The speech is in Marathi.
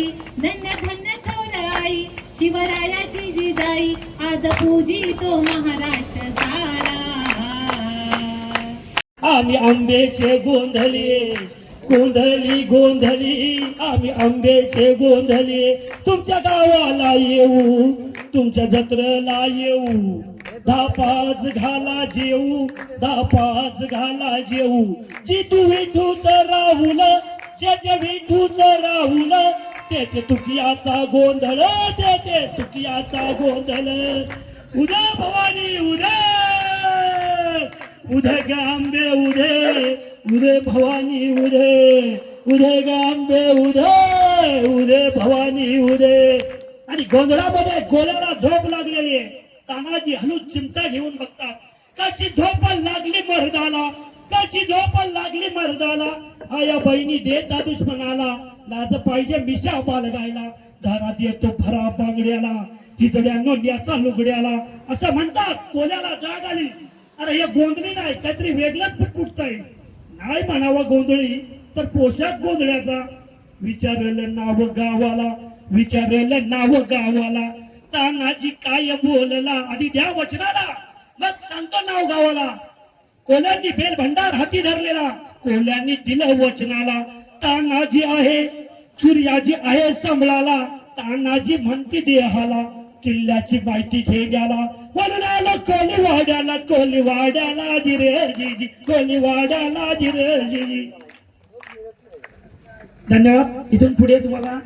आई धन्य धन्य थोर शिवरायाची जिजाई आज पूजी तो महाराष्ट्र सारा आम्ही आंबेचे गोंधले गोंधली गोंधली आम्ही आंबेचे गोंधली तुमच्या गावाला येऊ तुमच्या जत्रला येऊ. धा पाच घाला जेऊ धा पाच घाला जेऊ. जितू विठूच राहुल जग विठूच राहुल तेथे तुकियाचा गोंधळ तेथे तुकियाचा गोंधळ. उद्या भवानी उद्या! उदय गांबे आंबे उदे भवानी उदे उदय गांबे आंबे उदे भवानी उदय! आणि गोंधळामध्ये गोल्याला झोप लागलेली आहे. तानाजी हलू चिमटा घेऊन बघतात. कशी झोप लागली मर्दाला? कशी झोप लागली मर्दाला? हा या बहिणी देता दुश्मनाला. लाज पाहिजे मिशा बालगायला. दारात येतो भरा बांगड्याला तिथल्या नोंद्याचा लुगड्याला. असं म्हणतात कोल्याला जाग आली. अरे हे गोंधळी नाही काहीतरी वेगळंच फुटफुटतंय नाही म्हणावं गोंधळी तर पोशाख गोंधळ्याचा. विचारलं नाव गावाला विचारलं नाव गावाला. तानाजी काय बोलला आधी द्या वचनाला. मग सांगतो नाव गावाला. कोल्यांनी बेल भंडार हाती धरलेला. कोल्यांनी दिलं वचनाला. तानाजी आहे सूर्याजी आहे संभळाला तानाजी म्हणती देहाला किल्ल्याची माहिती घेण्याला. म्हणून वरणाला कोली वाड्याला कोली वाड्याला जिरे जीजी कोली वाड्याला जिरे जीजी. धन्यवाद. इथून पुढे तुम्हाला.